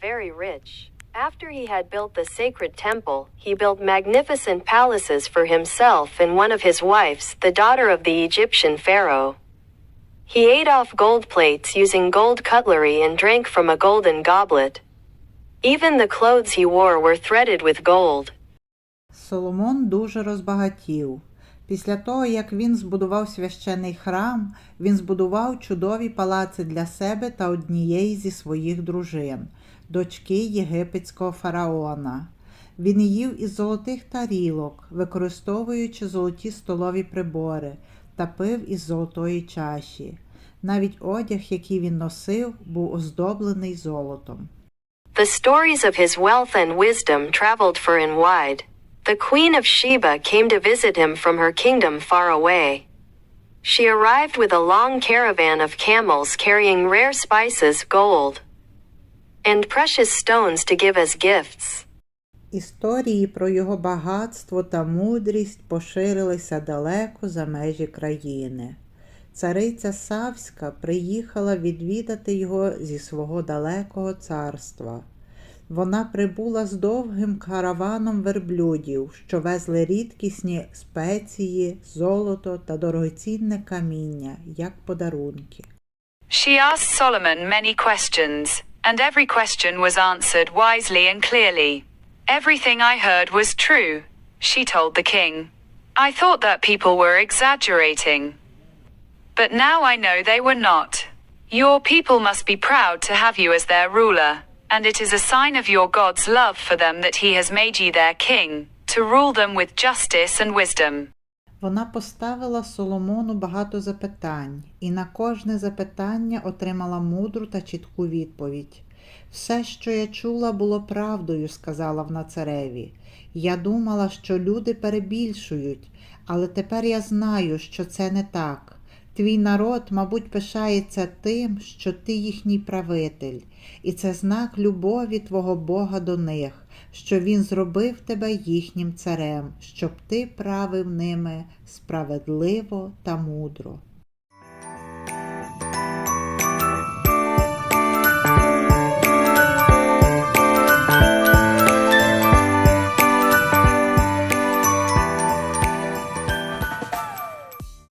very rich. After he had built the sacred temple, he built magnificent palaces for himself and one of his wives, the daughter of the Egyptian pharaoh. He ate off gold plates using gold cutlery and drank from a golden goblet. Even the clothes he wore were threaded with gold. Соломон дуже розбагатів. Після того, як він збудував священий храм, він збудував чудові палаци для себе та однієї зі своїх дружин, дочки єгипетського фараона. Він їв із золотих тарілок, використовуючи золоті столові прибори, та пив із золотої чаші. Навіть одяг, який він носив, був оздоблений золотом. The stories of his wealth and wisdom traveled far and wide. The Queen of Sheba came to visit him from her kingdom far away. She arrived with a long caravan of camels carrying rare spices, gold, and precious stones to give as gifts. Історії про його багатство та мудрість поширилися далеко за межі країни. Цариця Савська приїхала відвідати його зі свого далекого царства. Вона прибула з довгим караваном верблюдів, що везли рідкісні спеції, золото та дорогоцінне каміння, як подарунки. She asked Solomon many questions, and every question was answered wisely and clearly. Everything I heard was true, she told the king. I thought that people were exaggerating. But now I know they were not. Your people must be proud to have you as their ruler, and it is a sign of your God's love for them that he has made you their king, to rule them with justice and wisdom. Вона поставила Соломону багато запитань, і на кожне запитання отримала мудру та чітку відповідь. Все, що я чула, було правдою, сказала вона цареві. Я думала, що люди перебільшують, але тепер я знаю, що це не так. Твій народ, мабуть, пишається тим, що ти їхній правитель, і це знак любові твого Бога до них, що Він зробив тебе їхнім царем, щоб ти правив ними справедливо та мудро.